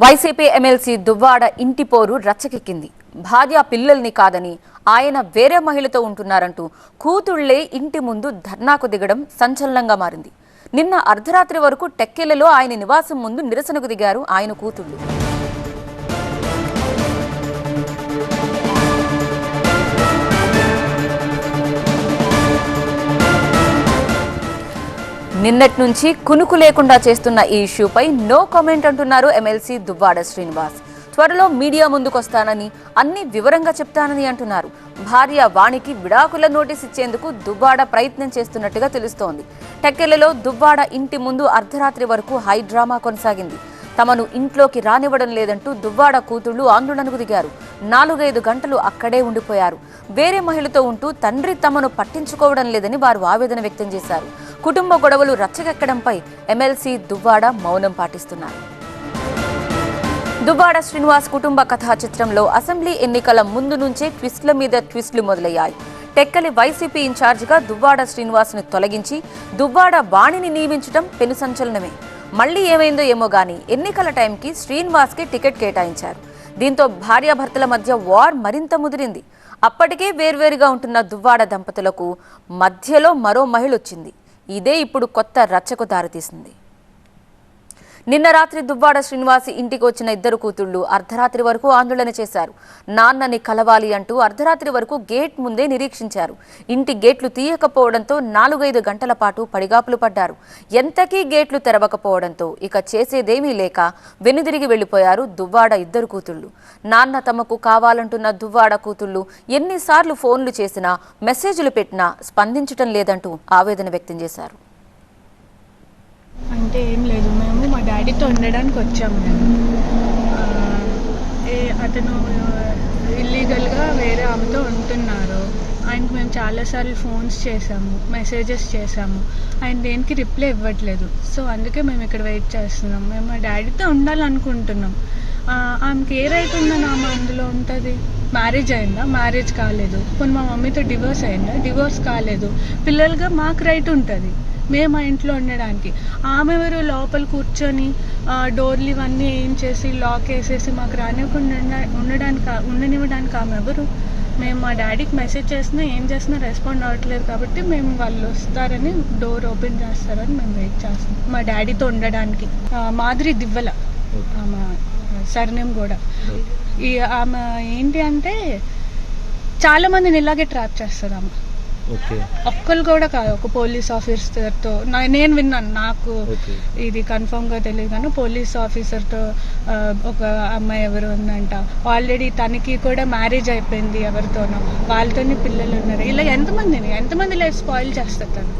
YCP MLC Duvvada ఇంటి పోరు రచ్చకెక్కింది. భార్య పిల్లల్ని కాదని ఆయన వేరే మహిళతో ఉంటున్నారంటూ కూతుళ్ళే ఇంటి ముందు ధర్నాకు దిగడం సంచలనంగా మారింది. నిన్న అర్ధరాత్రి వరకు టెక్కెలలో ఆయన నివాసం ముందు నిరసనకు దిగారు ఆయన కూతుళ్ళు. నిన్నటి నుంచి కునుకు లేకుండా చేస్తున్న ఈ ఇష్యూపై నో కామెంట్ అంటున్నారు ఎమ్మెల్సీ దువ్వాడ శ్రీనివాస్. త్వరలో మీడియా ముందుకొస్తానని అన్ని వివరంగా చెప్తానని అంటున్నారు. భార్య వాణికి విడాకుల నోటీస్ ఇచ్చేందుకు దువ్వాడ ప్రయత్నం చేస్తున్నట్టుగా తెలుస్తోంది. టెక్కెలలో దువ్వాడ ఇంటి ముందు అర్ధరాత్రి వరకు హై డ్రామా కొనసాగింది. తమను ఇంట్లోకి రానివ్వడం లేదంటూ దువ్వాడ కూతుళ్ళు ఆందోళనకు దిగారు. నాలుగైదు గంటలు అక్కడే ఉండిపోయారు. వేరే మహిళతో ఉంటూ తండ్రి తమను పట్టించుకోవడం లేదని వారు ఆవేదన వ్యక్తం చేశారు. కుటుంబ గొడవలు రచ్చగెక్కడంపై ఎమ్మెల్సీ దువ్వాడ మౌనం పాటిస్తున్నారు. దువ్వాడ శ్రీనివాస్ కుటుంబ కథా చిత్రంలో అసెంబ్లీ ఎన్నికల ముందు నుంచే ట్విస్ట్ల మీద ట్విస్ట్లు మొదలయ్యాయి. టెక్కలి వైసీపీ ఇన్ఛార్జిగా దువ్వాడ శ్రీనివాస్ను తొలగించి దువ్వాడ వాణిని నియమించడం పెను సంచలనమే. మళ్ళీ ఏమైందో ఏమో గాని ఎన్నికల టైంకి శ్రీనివాస్కి టికెట్ కేటాయించారు. దీంతో భార్యాభర్తల మధ్య వార్ మరింత ముదిరింది. అప్పటికే వేర్వేరుగా ఉంటున్న దువ్వాడ దంపతులకు మధ్యలో మరో మహిళ వచ్చింది ఇదే ఇప్పుడు కొత్త రచ్చకు దారితీసింది. నిన్న రాత్రి దువ్వాడ శ్రీనివాస్ ఇంటికి వచ్చిన ఇద్దరు కూతుళ్ళు అర్ధరాత్రి వరకు ఆందోళన చేశారు. నాన్నని కలవాలి అంటూ అర్ధరాత్రి వరకు గేట్ ముందే నిరీక్షించారు. ఇంటి గేట్లు తీయకపోవడంతో నాలుగైదు గంటల పాటు పడిగాపులు పడ్డారు. ఎంతకీ గేట్లు తెరవకపోవడంతో ఇక చేసేదేమీ లేక వెనుదిరిగి వెళ్ళిపోయారు దువ్వాడ ఇద్దరు కూతుళ్ళు నాన్న తమకు కావాలంటున్న దువ్వాడ కూతుళ్ళు ఎన్నిసార్లు ఫోన్లు చేసినా మెసేజ్లు పెట్టినా స్పందించటం లేదంటూ ఆవేదన వ్యక్తం చేశారు. అంటే ఏం లేదు. డాడీతో ఉండడానికి వచ్చాము మేము. ఏ అతను ఇల్లీగల్గా వేరే ఆమెతో ఉంటున్నారు. ఆయనకి మేము చాలాసార్లు ఫోన్స్ చేసాము మెసేజెస్ చేసాము ఆయన దేనికి రిప్లై ఇవ్వట్లేదు. సో అందుకే మేము ఇక్కడ వెయిట్ చేస్తున్నాం. మేము మా డాడీతో ఉండాలనుకుంటున్నాం. ఆమెకి ఏ రైట్ ఉందని ఆమె అందులో ఉంటుంది? మ్యారేజ్ అయిందా? మ్యారేజ్ కాలేదు. కొన్ని మా మమ్మీతో డివోర్స్ అయిందా? డివోర్స్ కాలేదు. పిల్లలుగా మాకు రైట్ ఉంటుంది. మేము ఆ ఇంట్లో ఉండడానికి. ఆమె ఎవరు లోపల కూర్చొని డోర్లు ఇవన్నీ ఏం చేసి లాక్ వేసేసి మాకు రానివ్వకుండా ఉండ- ఉండడానికి ఉండనివ్వడానికి ఆమె ఎవరు? మేము మా డాడీకి మెసేజ్ చేసినా ఏం చేసినా రెస్పాండ్ అవ్వట్లేదు కాబట్టి మేము వాళ్ళు వస్తారని డోర్ ఓపెన్ చేస్తారని మేము వెయిట్ చేస్తాం మా డాడీతో ఉండడానికి. ఆ, మాధురి దివ్వల. ఆమె సర్నేమ్ కూడా. ఈ ఆమె ఏంటి అంటే చాలా మందిని ఇలాగే ట్రాప్ చేస్తారు ఆమె. ఒక్కరు కూడా కాదు ఒక పోలీస్ ఆఫీసర్తో. నేను విన్నాను నాకు ఇది కన్ఫర్మ్గా తెలియదు కానీ పోలీస్ ఆఫీసర్తో ఒక అమ్మాయి ఎవరు ఉందంట. ఆల్రెడీ తనకి కూడా మ్యారేజ్ అయిపోయింది ఎవరితోనో. వాళ్ళతోనే పిల్లలు ఉన్నారు. ఇలా ఎంతమందిని ఎంతమంది లైఫ్ స్పాయిల్ చేస్తారు తను?